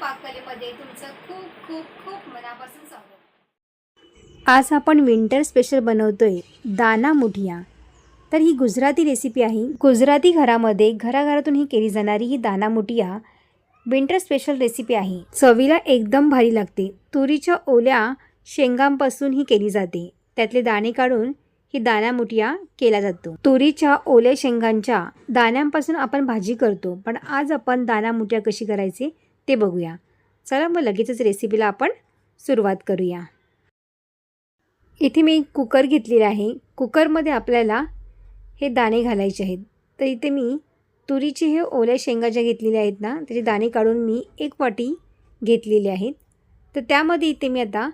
पाककलेमध्ये तुमचं खूप खूप खूप मनापासून स्वागत. आज आपण विंटर स्पेशल बनवतोय दाना मुठिया. तर ही गुजराती रेसिपी आहे. गुजराती घरामध्ये घराघरातून ही केली जाणारी ही दाना मुठिया विंटर स्पेशल रेसिपी आहे. चवीला एकदम भारी लागते. तुरीच्या ओल्या शेंगांपासून ही केली जाते. त्यातले दाणे काढून ही दाना मुठिया केला जातो. तुरीच्या ओल्या शेंगांच्या दाण्यांपासून आपण भाजी करतो. पण आज आपण दाना मुठिया कशी करायची ते बघूया. चला मग लगेचच रेसिपीला आपण सुरुवात करूया. इथे मी कुकर घेतलेला आहे. कुकरमध्ये आपल्याला हे दाणे घालायचे आहेत. तर इथे मी तुरीचे हे ओल्या शेंगा ज्या घेतलेल्या आहेत ना त्याचे दाणे काढून मी एक वाटी घेतलेले आहेत. तर त्यामध्ये इथे मी आता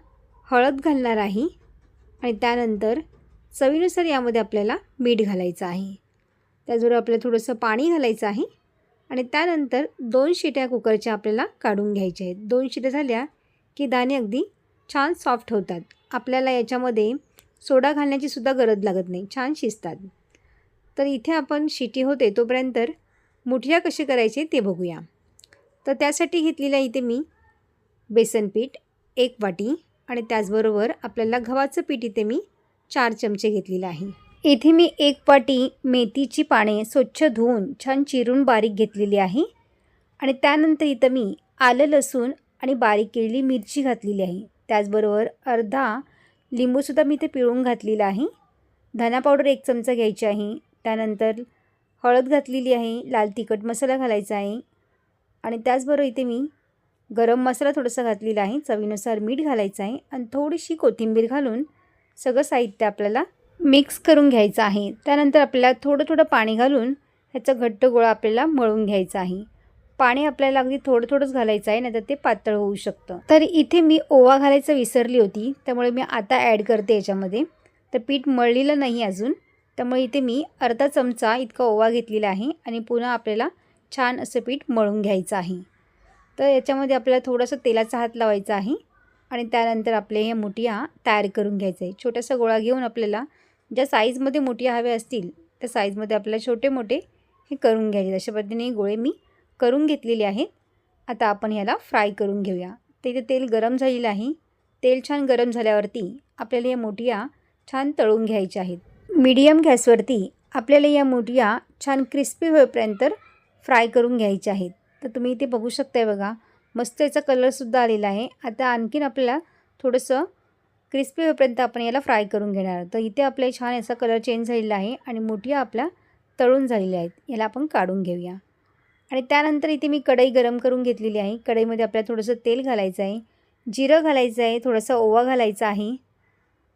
हळद घालणार आहे. आणि त्यानंतर चवीनुसार यामध्ये आपल्याला मीठ घालायचं आहे. त्याचबरोबर आपल्याला थोडंसं पाणी घालायचं आहे. आणि त्यानंतर दोन शिट्या कुकरच्या आपल्याला काढून घ्यायच्या आहेत. दोन शिट्या झाल्या की दाणे अगदी छान सॉफ्ट होतात. आपल्याला याच्यामध्ये सोडा घालण्याची सुद्धा गरज लागत नाही. छान शिजतात. तर इथे आपण शिटी होते तोपर्यंत मुठिया कसे करायचे ते बघूया. तर त्यासाठी घेतलेलं इथे मी बेसन पीठ एक वाटी आणि त्याचबरोबर आपल्याला गव्हाचं पीठ इथे मी चार चमचे घेतलेलं आहे. इथे मी एक वाटी मेथीची पाने स्वच्छ धुवून छान चिरून बारीक घेतलेली आहे. आणि त्यानंतर इथं मी आलं लसूण आणि बारीक केलेली मिरची घातलेली आहे. त्याचबरोबर अर्धा लिंबूसुद्धा मी इथे पिळून घातलेला आहे. धना पावडर एक चमचा घ्यायची आहे. त्यानंतर हळद घातलेली आहे. लाल तिखट मसाला घालायचा आहे. आणि त्याचबरोबर इथे मी गरम मसाला थोडासा घातलेला आहे. चवीनुसार मीठ घालायचं आहे. आणि थोडीशी कोथिंबीर घालून सगळं साहित्य आपल्याला मिक्स करून घ्यायचं आहे. त्यानंतर आपल्याला थोडं थोडं पाणी घालून ह्याचा घट्ट गोळा आपल्याला मळून घ्यायचा आहे. पाणी आपल्याला अगदी थोडं थोडंच घालायचं आहे नाहीतर ते पातळ होऊ शकतं. तर इथे मी ओवा घालायचं विसरली होती त्यामुळे मी आता ॲड करते याच्यामध्ये. तर पीठ मळलेलं नाही अजून त्यामुळे इथे मी अर्धा चमचा इतका ओवा घेतलेला आहे आणि पुन्हा आपल्याला छान असं पीठ मळून घ्यायचं आहे. तर याच्यामध्ये आपल्याला थोडंसं तेलाचा हात लावायचा आहे आणि त्यानंतर आपले हे मुठिया तयार करून घ्यायचं. आहे छोटासा गोळा घेऊन आपल्याला ज्या साईजमध्ये मोठी हव्या असतील त्या साईजमध्ये आपल्याला छोटे मोठे हे करून घ्यायचे. अशा पद्धतीने हे गोळे मी करून घेतलेले आहेत. आता आपण ह्याला फ्राय करून घेऊया. ते इथे तेल गरम झालेलं आहे. तेल छान गरम झाल्यावरती आपल्याला या मोठिया छान तळून घ्यायच्या आहेत. मीडियम गॅसवरती आपल्याला या मोठिया छान क्रिस्पी होईपर्यंत फ्राय करून घ्यायच्या आहेत. तर तुम्ही इथे बघू शकताय बघा मस्त याचा कलरसुद्धा आलेला आहे. आता आणखीन आपल्याला थोडंसं क्रिस्पी होईपर्यंत आपण याला फ्राय करून घेणार तर इथे आपल्या छान याचा कलर चेंज झालेला आहे आणि मोठ्या आपल्या तळून झालेल्या आहेत. याला आपण काढून घेऊया. आणि त्यानंतर इथे मी कढई गरम करून घेतलेली आहे. कढईमध्ये आपल्याला थोडंसं तेल घालायचं आहे. जिरं घालायचं आहे. थोडासा ओवा घालायचा आहे.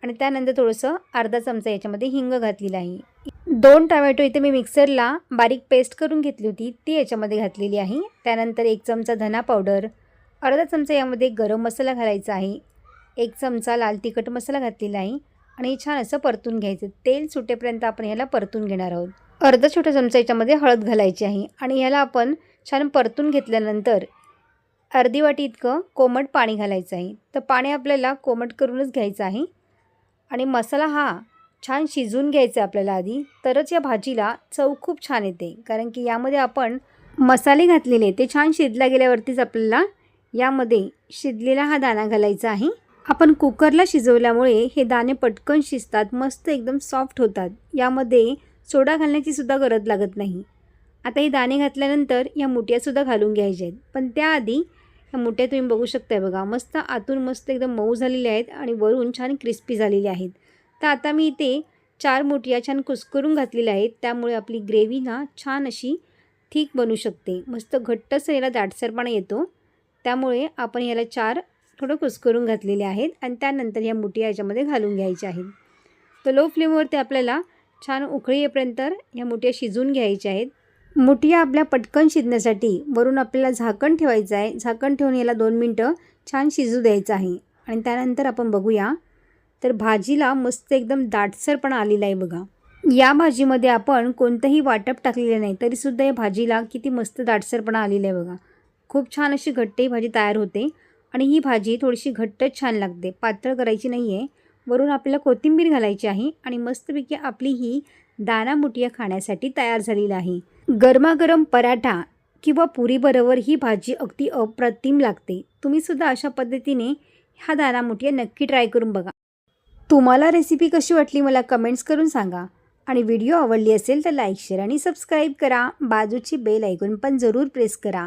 आणि त्यानंतर थोडंसं अर्धा चमचा याच्यामध्ये हिंग घातलेला आहे. दोन टमॅटो इथे मी मिक्सरला बारीक पेस्ट करून घेतली होती. ती याच्यामध्ये घातलेली आहे. त्यानंतर एक चमचा धना पावडर. अर्धा चमचा यामध्ये गरम मसाला घालायचा आहे. एक चमचा लाल तिखट मसाला घातलेला आहे आणि छान असं परतून घ्यायचं. तेल सुटेपर्यंत आपण ह्याला परतून घेणार आहोत. अर्धा छोटा चमचा याच्यामध्ये हळद घालायची आहे आणि ह्याला आपण छान परतून घेतल्यानंतर अर्धी वाटी इतकं कोमट पाणी घालायचं आहे. तर पाणी आपल्याला कोमट करूनच घ्यायचं आहे. आणि मसाला हा छान शिजून घ्यायचा आहे आपल्याला आधी. तरच या भाजीला चव खूप छान येते. कारण की यामध्ये आपण मसाले घातलेले ते छान शिजला गेल्यावरतीच आपल्याला यामध्ये शिजलेला हा दाणा घालायचा आहे. आपण कुकरला शिजवल्यामुळे हे दाणे पटकन शिजतात मस्त एकदम सॉफ्ट होतात. यामध्ये सोडा घालण्याची सुद्धा गरज लागत नाही. आता हे दाणे घातल्यानंतर या मुठ्यासुद्धा घालून घ्यायच्या आहेत. पण त्याआधी ह्या मुठ्या तुम्ही बघू शकताय बघा. मस्त आतून मस्त एकदम मऊ झालेल्या आहेत आणि वरून छान क्रिस्पी झालेल्या आहेत. तर आता मी इथे चार मुठ्या छान कुस्करून घातलेल्या आहेत. त्यामुळे आपली ग्रेव्ही ना छान अशी ठीक बनू शकते. मस्त घट्टसर याला दाटसरपणा येतो. त्यामुळे आपण याला चार थोडं कुस्करून घातलेले आहेत आणि त्यानंतर ह्या मुठी याच्यामध्ये घालून घ्यायच्या आहेत. तर लो फ्लेमवरती आपल्याला छान उकळी येईपर्यंत ह्या मुठ्या शिजून घ्यायच्या आहेत. मुठिया आपल्या पटकन शिजण्यासाठी वरून आपल्याला झाकण ठेवायचं आहे. झाकण ठेवून याला दोन मिनटं छान शिजू द्यायचं आहे. आणि त्यानंतर आपण बघूया. तर भाजीला मस्त एकदम दाटसरपणा आलेला आहे बघा. या भाजीमध्ये आपण कोणतंही वाटप टाकलेलं नाही तरीसुद्धा या भाजीला किती मस्त दाटसरपणा आलेला आहे बघा. खूप छान अशी घट्ट ही भाजी तयार होते. आणि ही भाजी थोडीशी घट्टच छान लागते. पातळ करायची नाही आहे वरून आपल्याला कोथिंबीर घालायची आहे आणि मस्तपैकी आपली ही दाना मुठिया खाण्यासाठी तयार झालेली आहे. गरमागरम पराठा किंवा पुरीबरोबर ही भाजी अगदी अप्रतिम लागते. तुम्हीसुद्धा अशा पद्धतीने हा दाना मुठिया नक्की ट्राय करून बघा. तुम्हाला रेसिपी कशी वाटली मला कमेंट्स करून सांगा. आणि व्हिडिओ आवडली असेल तर लाईक शेअर आणि सबस्क्राईब करा. बाजूची बेल ऐकून पण जरूर प्रेस करा.